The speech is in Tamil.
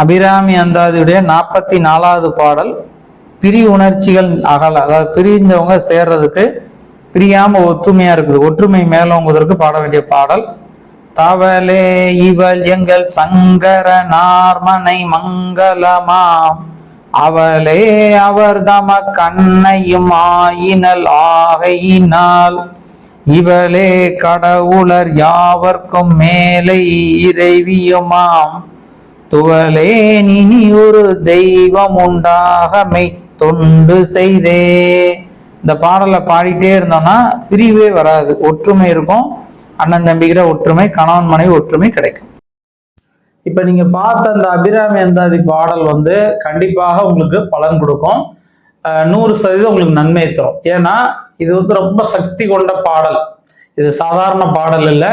அபிராமி அந்தாதியுடைய நாற்பத்தி நாலாவது பாடல் பிரி உணர்ச்சிகள் அகல அதாவது பிரிந்தவங்க சேர்றதுக்கு பிரியாம ஒத்துமையா இருக்குது ஒற்றுமை மேலோங்குவதற்கு பாட வேண்டிய பாடல். தவளே இவள் எங்கள் சங்கர நார்மனை மங்களமாம். அவளே அவர் தம கண்ணையும் ஆயினல் ஆகையினால். இவளே கடவுளர் யாவர்க்கும் மேலை இறைவியுமாம். துவலே இனி ஒரு தெய்வம் உண்டாகமை தொண்டு செய்தே. இந்த பாடலை பாடிட்டே இருந்தோம்னா பிரிவே வராது. ஒற்றுமை இருக்கும். அண்ணன் தம்பிக்கிற ஒற்றுமை கணவன் மனைவி ஒற்றுமை கிடைக்கும். இப்ப நீங்க பார்த்த அந்த அபிராமி அந்தாதி பாடல் வந்து கண்டிப்பாக உங்களுக்கு பலன் கொடுக்கும். நூறு சதவீதம் உங்களுக்கு நன்மை தரும். ஏன்னா இது வந்து ரொம்ப சக்தி கொண்ட பாடல். இது சாதாரண பாடல் இல்லை.